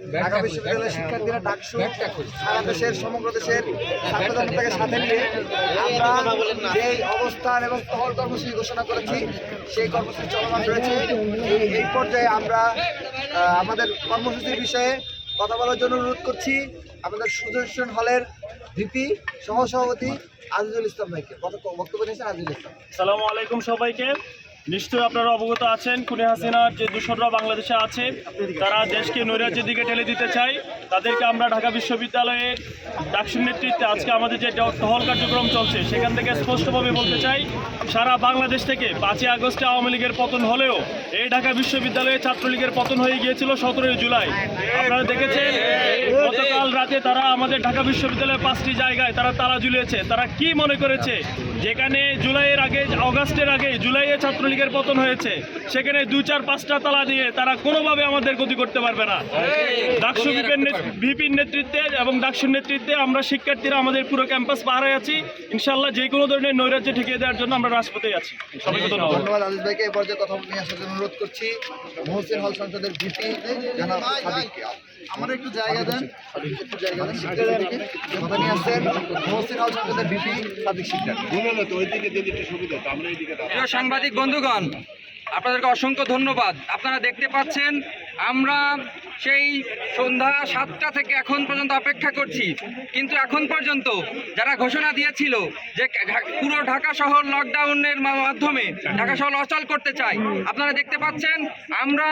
ঢাকা বিশ্ববিদ্যালয়ের শিক্ষার্থীরা ডাকসু সারা দেশের সমগ্র দেশের ছাত্র জনতাকে সাথে নিয়ে আমরা যে অবস্থান এবং টহল কর্মসূচি ঘোষণা করেছি সেই কর্মসূচি চলমান রয়েছে। এই পর্যায়ে আমরা আহ, আমাদের কর্মসূচির বিষয়ে কথা বলার জন্য অনুরোধ করছি। আমাদের সুদর্শন হলের ভিপি সহসভাপতি আজিজুল ইসলাম ভাইকে। বক্তব্য নিয়েছেন আজিজুল ইসলাম। সালামু আলাইকুম সবাইকে। নিশ্চয়ই আপনারা অবগত আছেন, খুনে হাসিনার যে দূষণরা বাংলাদেশে আছে, তারা দেশকে নৈরাজ্যের দিকে ঠেলে দিতে চায়। তাদেরকে আমরা ঢাকা বিশ্ববিদ্যালয়ের ডাকসুর নেতৃত্বে আজকে আমাদের যে টহল কার্যক্রম চলছে, সেখান থেকে স্পষ্টভাবে বলতে চাই, সারা বাংলাদেশ থেকে পাঁচই আগস্টে আওয়ামী লীগের পতন হলেও এই ঢাকা বিশ্ববিদ্যালয়ে ছাত্রলীগের পতন হয়ে গিয়েছিল সতেরোই জুলাই। আপনারা দেখেছেন, গতকাল রাতে তারা আমাদের ঢাকা বিশ্ববিদ্যালয়ের পাঁচটি জায়গায় তারা তালা ঝুলিয়েছে। তারা কি মনে করেছে? যেখানে জুলাইয়ের আগে, অগাস্টের আগে জুলাইয়ে ছাত্রলীগের পতন হয়েছে সেখানে দুই চার পাঁচটা তালা দিয়ে তারা কোনোভাবে আমাদের গতি করতে পারবে না। ডাকসু ভিপির ভিপির নেতৃত্বে এবং ডাকসুর নেতৃত্বে আমরা শিক্ষার্থীরা আমাদের পুরো ক্যাম্পাস পাহারায় আছি। ইনশাল্লাহ যে কোনো ধরনের নৈরাজ্য ঠেকিয়ে দেওয়ার জন্য আমরা রাজপথে আছি। সবাইকে ধন্যবাদ। ধন্যবাদ। আজিজ ভাইকে। পর্যায়ে কথা নিয়ে আসার জন্য অনুরোধ করছি। মহসিন হল সংসদের ভিপি জানাব সাদিককে আমার একটু জায়গা দেন। একটু জায়গা দেন শিক্ষার্থীদেরকে কথা নিয়ে আসছেন মহসিন হল সংসদের ভিপি সাদিক শিক্ষার্থী প্রিয় সাংবাদিক বন্ধুগণ আপনাদেরকে অসংখ্য ধন্যবাদ। আপনারা দেখতে পাচ্ছেন আমরা সেই সন্ধ্যা সাতটা থেকে এখন পর্যন্ত অপেক্ষা করছি। কিন্তু এখন পর্যন্ত যারা ঘোষণা দিয়েছিল যে পুরো ঢাকা শহর লকডাউনের মাধ্যমে ঢাকা শহর অচল করতে চাই আপনারা দেখতে পাচ্ছেন, আমরা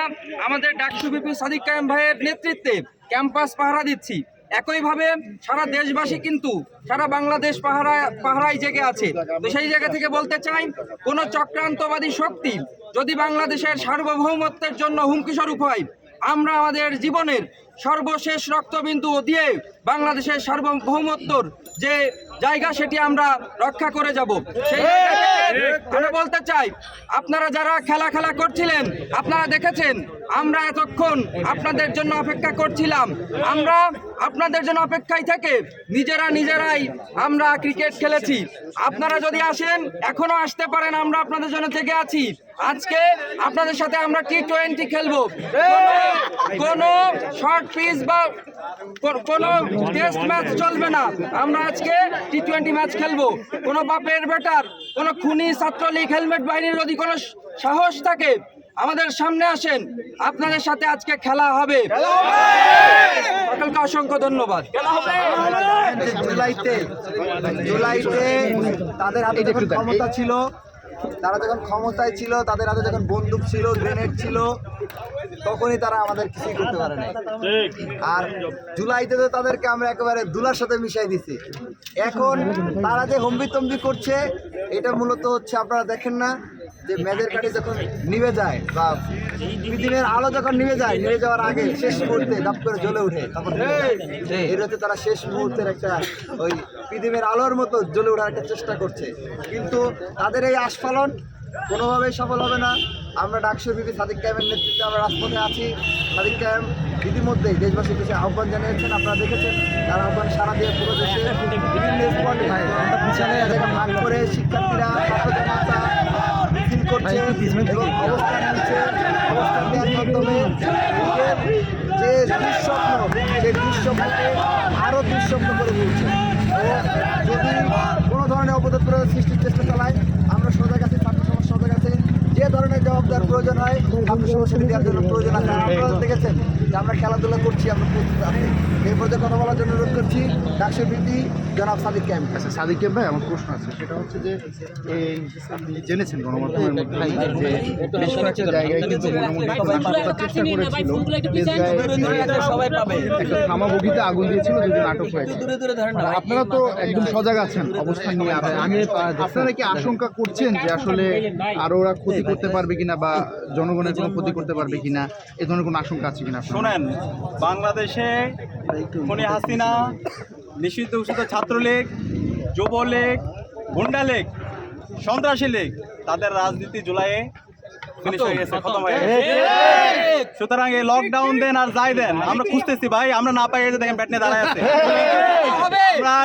আমাদের ডাকসু বিপি সাদিক কায়েম ভাইয়ের নেতৃত্বে ক্যাম্পাস পাহারা দিচ্ছি। একইভাবে সারা দেশবাসী কিন্তু সারা বাংলাদেশ পাহারায় পাহারায় জেগে আছে। তো সেই জায়গা থেকে বলতে চাই, কোনো চক্রান্তবাদী শক্তি যদি বাংলাদেশের সার্বভৌমত্বের জন্য হুমকি স্বরূপ হয় আমরা আমাদের জীবনের সর্বশেষ রক্তবিন্দু দিয়ে বাংলাদেশের সার্বভৌমত্বর যে জায়গা সেটি আমরা রক্ষা করে যাব। সেই আমি বলতে চাই আপনারা যারা খেলা খেলা করছিলেন আপনারা দেখেছেন আমরা এতক্ষণ আপনাদের জন্য অপেক্ষা করছিলাম। আমরা আপনাদের জন্য অপেক্ষায় থেকে নিজেরা নিজেরাই আমরা ক্রিকেট খেলেছি। আপনারা যদি আসেন, এখনও আসতে পারেন, আমরা আপনাদের জন্য থেকে আছি। আজকে আপনাদের সাথে আমরা টি টোয়েন্টি খেলব। কোনো শর্ট পিচ বা কোনো টেস্ট ম্যাচ চলবে না। আমরা আজকে টি টোয়েন্টি ম্যাচ খেলব। কোনো বাপের বেটার, কোনো খুনি, ছাত্রলীগ, হেলমেট বাহিনীর যদি কোনো সাহস থাকে আমাদের সামনে আসেন। আপনাদের সাথে আজকে খেলা হবে। সকলকে অসংখ্য ধন্যবাদ। জুলাইতে জুলাইতে তাদের হাতে যখন ক্ষমতা ছিল তারা যখন ক্ষমতায় ছিল তাদের হাতে যখন বন্দুক ছিল গ্রেনেড ছিল তখনই তারা আমাদের কিছুই করতে পারে না আর জুলাইতে তো তাদেরকে আমরা একেবারে দুলার সাথে মিশাই দিছি। এখন তারা যে হম্বি তম্বি করছে এটা মূলত হচ্ছে আপনারা দেখেন না যে মেজের কাঠি যখন নিভে যায় বা পৃথিবীর আলো যখন নিভে যায় নিভে যাওয়ার আগে শেষ মুহূর্তে দাপ করে জ্বলে ওঠে তখন এটা হচ্ছে তারা শেষ মুহূর্তের একটা ওই পৃথিবীর আলোর মতো জ্বলে ওঠার একটা চেষ্টা করছে। কিন্তু তাদের এই আস্ফালন কোনোভাবেই সফল হবে না। আমরা ডাকসুর বিপি সাদিক ক্যামের নেতৃত্বে আমরা রাজপথে আছি। সাদিক ক্যাম ইতিমধ্যেই দেশবাসীর কাছে আহ্বান জানিয়েছেন আপনারা দেখেছেন তার আহ্বান সারা দিয়ে পুরো দেশে বিভিন্ন স্পটে ভাগ করে শিক্ষার্থীরা এবং অবস্থান নিচ্ছে অবস্থান দেওয়ার মাধ্যমে যে দুঃস্বপ্ন, সেই দুঃস্বপ্নকে আরও দুঃস্বপ্ন করে তুলছে। যদি কোনো ধরনের অপরাধ সৃষ্টির চেষ্টা চালায়, আমরা সজাগ আছি, ছাত্র সমাজ আছে। যে ধরনের জবাবদার প্রয়োজন হয় ছাত্র সমাজকে দেওয়ার জন্য প্রয়োজন আছে। আপনারা দেখেছেন যে আমরা খেলাধুলা করছি আমরা প্রস্তুত আছি। এই পর্যায়ে কথা বলার জন্য অনুরোধ করছি ডাকসু বৃদ্ধি জনাব সাদিক ক্যাম্প। আচ্ছা সাদিকে ভাই আমার প্রশ্ন আছে। সেটা হচ্ছে যে এই আপনি জেনেছেন গণমাধ্যমের মাধ্যমে যে বেশ কয়েকটা জায়গায় কিন্তু মোটামুটি চেষ্টা করেছিল। সবাই পাবে। একটা থামাবগিতে আগুন দিয়েছিল যদি আটক হয়েছে আপনারা তো একদম সজাগ আছেন অবস্থান নিয়ে আমি আপনারা কি আশঙ্কা করছেন যে আসলে আরও ওরা ক্ষতি করতে পারবে কিনা বা জনগণের কোনো ক্ষতি করতে পারবে কিনা? এ ধরনের কোনো আশঙ্কা আছে কিনা আপনার? শোনেন বাংলাদেশে খুনি হাসিনা নিষিদ্ধ ঘোষিত ছাত্রলীগ যুবলীগ গুন্ডা লীগ সন্ত্রাসী লীগ তাদের রাজনীতি জুলাইয়ে ফিনিশ হয়ে গেছে খতম হয়ে সুতরাং এই লকডাউন দেন আর যাই দেন আমরা খুঁজতেছি ভাই আমরা না পাই দেখেন ব্যাট নিয়ে দাঁড়ায় আছে।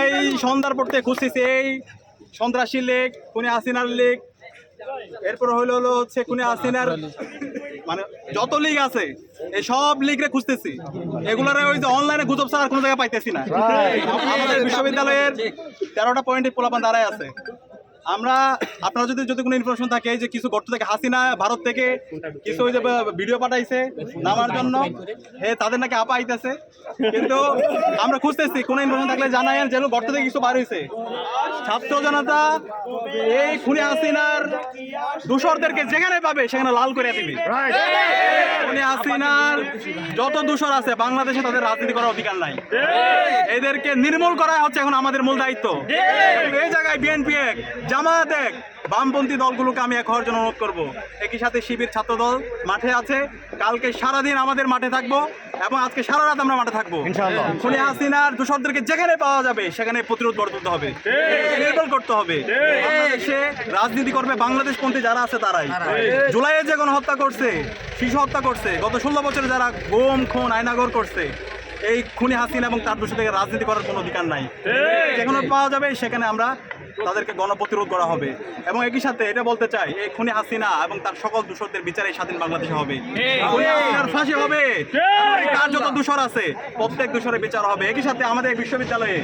এই সন্ধ্যার পড়তে খুঁজতেছি এই সন্ত্রাসী লীগ খুনি হাসিনার লীগ এরপর হলো হলো হচ্ছে খুনি হাসিনার মানে যত লিগ আছে এই সব লিগ রে খুঁজতেছি। এগুলার ওই যে অনলাইনে গুজব ছাড়া কোনো জায়গায় পাইতেছি না। আমাদের বিশ্ববিদ্যালয়ের তেরোটা পয়েন্টে পোলাপান দাঁড়ায় আছে। আমরা আপনারা যদি যদি কোনো ইনফরমেশন থাকে যে কিছু গর্ত থেকে হাসিনা ভারত থেকে কিছু ওই যে ভিডিও পাঠাইছে নামার জন্য হে তাদের নাকি আপা আইতেছে। কিন্তু আমরা খুঁজতেছি কোনো ইনফরমেশন থাকলে জানাই যেন গর্ত থেকে কিছু বার হয়েছে ছাত্র জনতা এই খুনি হাসিনার দূষরদেরকে যেখানে পাবে সেখানে লাল করে দিবি। খুনি হাসিনার যত দূষর আছে বাংলাদেশে তাদের রাজনীতি করার অধিকার নাই। এদেরকে নির্মূল করা হচ্ছে এখন আমাদের মূল দায়িত্ব। এই জায়গায় বিএনপি এক। জামায়াত এক। বামপন্থী দলগুলোকে আমি এক হওয়ার জন্য অনুরোধ করব। একই সাথে শিবির ছাত্র দল মাঠে আছে। কালকে সারাদিন আমাদের মাঠে থাকব এবং আজকে সারা রাত আমরা মাঠে থাকব। খুনি হাসিনার দূষরদেরকে যেখানে পাওয়া যাবে সেখানে প্রতিরোধ গড়ে তুলতে হবে নির্মূল করতে হবে। বাংলাদেশে রাজনীতি করবে বাংলাদেশ পন্থী যারা আছে তারাই। জুলাইয়ে যে গণহত্যা করছে শিশু হত্যা করছে গত ষোলো বছরে যারা গোম খুন আয়নাগর করছে এই খুনি হাসিনা এবং তার দোষী থেকে রাজনীতি করার কোনো অধিকার নাই। যেখানে পাওয়া যাবে সেখানে আমরা তাদেরকে গণপ্রতিরোধ করা হবে। এবং একই সাথে এটা বলতে চাই এই খুনি হাসিনা এবং তার সকল দূষরদের বিচারে স্বাধীন বাংলাদেশে হবে। ফাঁসি হবে। তার যত দূষর আছে। প্রত্যেক দূষরের বিচার হবে। একই সাথে আমাদের বিশ্ববিদ্যালয়ে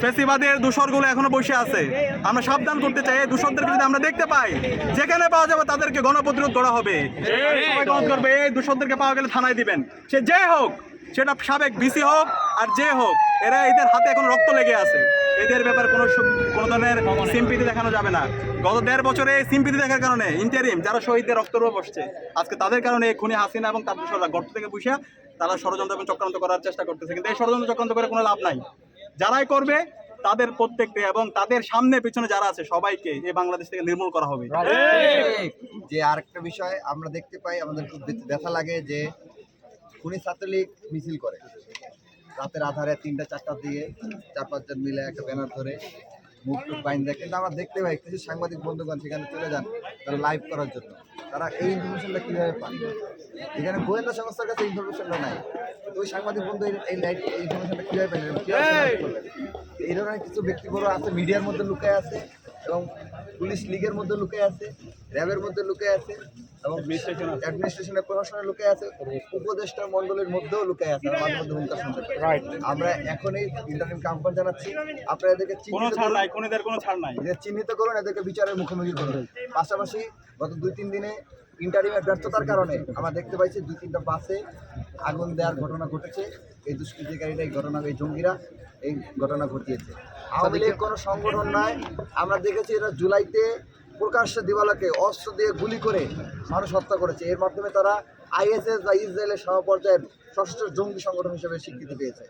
ফেসিবাদের দূষরগুলো এখনও বসে আছে। আমরা সাবধান করতে চাই এই যদি আমরা দেখতে পাই। যেখানে পাওয়া যাবে তাদেরকে গণপ্রতিরোধ করা হবে। করবে। এই দূষরদেরকে পাওয়া গেলে থানায় দিবেন। সে যে হোক সেটা সাবেক বিসি হোক আর যে হোক এরা এদের হাতে এখন রক্ত লেগে আছে। এদের ব্যাপারে কোনো কোনো ধরনের সিম্পিতি দেখানো যাবে না। গত দেড় বছরে সিম্পিতি দেখার কারণে ইন্টারিম যারা শহীদদের রক্ত রোগ বসছে আজকে তাদের কারণে এই খুনি হাসিনা এবং তার দূষররা গর্ত থেকে বসে তারা ষড়যন্ত্র এবং চক্রান্ত করার চেষ্টা করতেছে। কিন্তু এই ষড়যন্ত্র চক্রান্ত করে কোনো লাভ নাই। যারাই করবে তাদের প্রত্যেককে এবং তাদের সামনে পিছনে যারা আছে সবাইকে এই বাংলাদেশ থেকে নির্মূল করা হবে। যে আরেকটা বিষয় আমরা দেখতে পাই আমাদের খুব ব্যথা লাগে যে খুনি ছাত্রলীগ মিছিল করে। রাতের আধারে তিনটা চারটার দিয়ে চার পাঁচজন মিলে একটা ব্যানার ধরে মুখ টুক বাইন দেয়। কিন্তু আমরা দেখতে পাই কিছু সাংবাদিক বন্ধুগণ সেখানে চলে যান তারা লাইভ করার জন্য। তারা এই ইনফরমেশনটা কীভাবে পান এখানে গোয়েন্দা সংস্থার কাছে ইনফরমেশনটা নাই। তো ওই সাংবাদিক বন্ধু এই- লাইভ এই ইনফরমেশনটা কীভাবে পেলেন কীভাবে এই! ধরনের কিছু ব্যক্তিবর্গ আছে মিডিয়ার মধ্যে লুকায় আছে। এবং পুলিশ লীগের মধ্যে লুকায় আছে র্যাবের মধ্যে লুকায় আছে এবং অ্যাডমিনিস্ট্রেশনের প্রশাসনের লুকায় আছে উপদেষ্টা মন্ডলের মধ্যেও লুকায় আছে আমরা মাঝে মধ্যে হুঙ্কার শুনতে আমরা এখনই ইন্টারনেট আহ্বান জানাচ্ছি। আপনারা এদেরকে করুন। চিহ্নিত করুন এদেরকে বিচারের মুখোমুখি করুন। পাশাপাশি গত দুই তিন দিনে ইন্টারভিউয়ের ব্যর্থতার কারণে আমরা দেখতে পাইছি দুই তিনটা বাসে আগুন দেওয়ার ঘটনা ঘটেছে। এই দুষ্কৃতিকারীরা এই ঘটনা এই জঙ্গিরা এই ঘটনা ঘটিয়েছে। আওয়ামী লীগ কোনো সংগঠন নয় আমরা দেখেছি এরা জুলাইতে প্রকাশ্যে দিবালাকে অস্ত্র দিয়ে গুলি করে মানুষ হত্যা করেছে। এর মাধ্যমে তারা আইএসএস বা ইসরায়েলের সমপর্যায়ের সশস্ত্র জঙ্গি সংগঠন হিসেবে স্বীকৃতি পেয়েছে।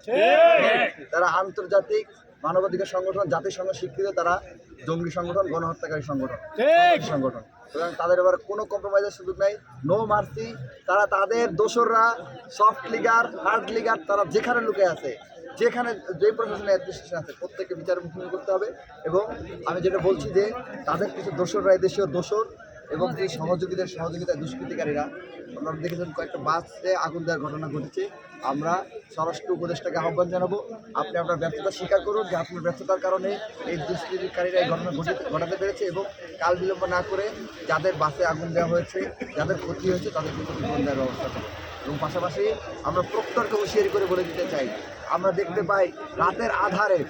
তারা আন্তর্জাতিক মানবাধিকার সংগঠন জাতিসংঘ স্বীকৃত তারা জঙ্গি সংগঠন গণহত্যাকারী সংগঠন সংগঠন। সুতরাং তাদের এবার কোনো কম্প্রোমাইজের সুযোগ নাই নো মার্সি তারা তাদের দোসররা সফট লিগার হার্ড লিগার তারা যেখানে লুকে আছে যেখানে যে প্রশাসনের অ্যাডমিনিস্ট্রেশন আছে, প্রত্যেককে বিচার মুখোমুখি করতে হবে এবং আমি যেটা বলছি যে তাদের কিছু দোসররা দেশীয় দোসর এবং যে সহযোগীদের সহযোগিতায় দুষ্কৃতিকারীরা। আপনারা দেখেছেন কয়েকটা বাসে আগুন দেওয়ার ঘটনা ঘটেছে। আমরা স্বরাষ্ট্র উপদেষ্টাকে আহ্বান জানাব, আপনি আপনার ব্যর্থতা স্বীকার করুন যে আপনার ব্যর্থতার কারণে এই দুষ্কৃতিকারীরা এই ঘটনা ঘটিতে, ঘটাতে পেরেছে এবং কাল বিলম্ব না করে যাদের বাসে আগুন দেওয়া হয়েছে, যাদের ক্ষতি হয়েছে, তাদের ক্ষতিপূরণ দেওয়ার ব্যবস্থা করুন। এবং পাশাপাশি আমরা প্রক্টরকে হুঁশিয়ারি করে বলে দিতে চাই, আমরা দেখতে পাই রাতের আধারে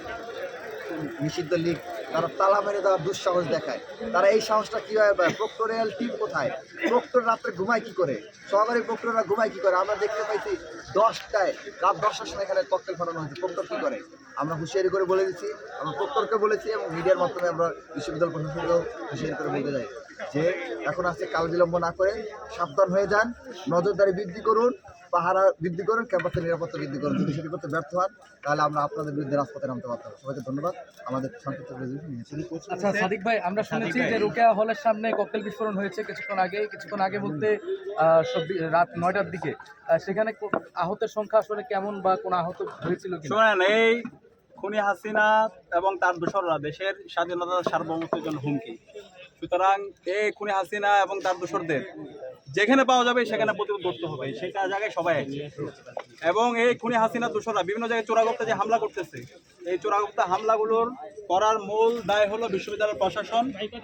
নিষিদ্ধ লীগ, তারা তালা মেরে দেওয়ার দুঃসাহস দেখায়। তারা এই সাহসটা কীভাবে পায়? প্রক্টোরিয়াল টিম কোথায়? প্রক্টর রাত্রে ঘুমায় কি করে? সহকারী প্রক্টররা ঘুমায় কি করে? আমরা দেখতে পাইছি দশটায় রাত দশটার সময় এখানে ককটেল ফাটানো হয়েছে। প্রক্টর কী করে? আমরা হুঁশিয়ারি করে বলে দিচ্ছি আমরা প্রক্টরকে বলেছি এবং মিডিয়ার মাধ্যমে আমরা বিশ্ববিদ্যালয় প্রশাসনকেও হুঁশিয়ারি করে বলতে যাই যে এখন আসছে কাল বিলম্ব না করে সাবধান হয়ে যান নজরদারি বৃদ্ধি করুন পাহারা বৃদ্ধি করুন ক্যাম্পাসের নিরাপত্তা বৃদ্ধি করুন। যদি সেটি করতে ব্যর্থ হন তাহলে আমরা আপনাদের বিরুদ্ধে রাজপথে নামতে পারতাম সবাইকে ধন্যবাদ। আমাদের সংক্ষিপ্ত আচ্ছা সাদিক ভাই আমরা শুনেছি যে রোকেয়া হলের সামনে ককটেল বিস্ফোরণ হয়েছে কিছুক্ষণ আগে। কিছুক্ষণ আগে বলতে আহ, সব- রাত নয়টার দিকে। সেখানে আহতের সংখ্যা আসলে কেমন বা কোন আহত হয়েছিল কি শোনেন এই খুনি হাসিনা এবং তার দোসররা দেশের স্বাধীনতা সার্বভৌমত্বের জন্য হুমকি। সুতরাং এই খুনি হাসিনা এবং তার দোসরদের যেখানে পাওয়া যাবে সেখানে প্রতিরোধ করতে হবে সেটা জায়গায় সবাই। এবং এই খুনি হাসিনা দোসররা বিভিন্ন জায়গায় চোরাগপ্তা যে হামলা করতেছে, এই চোরাগপ্তা হামলাগুলোর করার মূল দায় হলো বিশ্ববিদ্যালয়ের প্রশাসন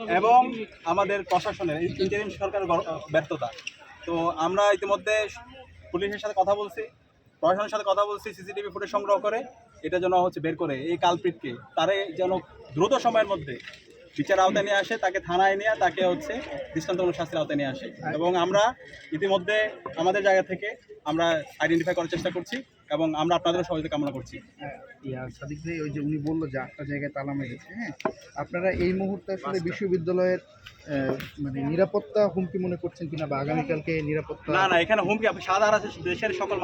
এবং আমাদের প্রশাসনের ইন্টারিম সরকারের গর- ব্যর্থতা তো আমরা ইতিমধ্যে পুলিশের সাথে কথা বলছি, প্রশাসনের সাথে কথা বলছি, সিসিটিভি ফুটেজ সংগ্রহ করে, এটা যেন হচ্ছে বের করে এই কালপিটকে তারে যেন দ্রুত সময়ের মধ্যে বিচার আওতায় নিয়ে আসে তাকে থানায় নিয়ে তাকে হচ্ছে দৃষ্টান্তমূলক শাস্তির আওতায় নিয়ে আসে। এবং আমরা ইতিমধ্যে আমাদের জায়গা থেকে আমরা আইডেন্টিফাই করার চেষ্টা করছি এবং আমরা আপনাদেরও সহযোগিতা কামনা করছি। সাদিক ভাই ওই যে উনি বলল যে আটটা জায়গায় তালা মেরেছে হ্যাঁ? আপনারা এই মুহূর্তে আসলে বিশ্ববিদ্যালয়ের মানে নিরাপত্তা হুমকি মনে করছেন কিনা বা আগামীকালকে নিরাপত্তা না না এখানে হুমকি আপনি সাধারণ দেশের সকল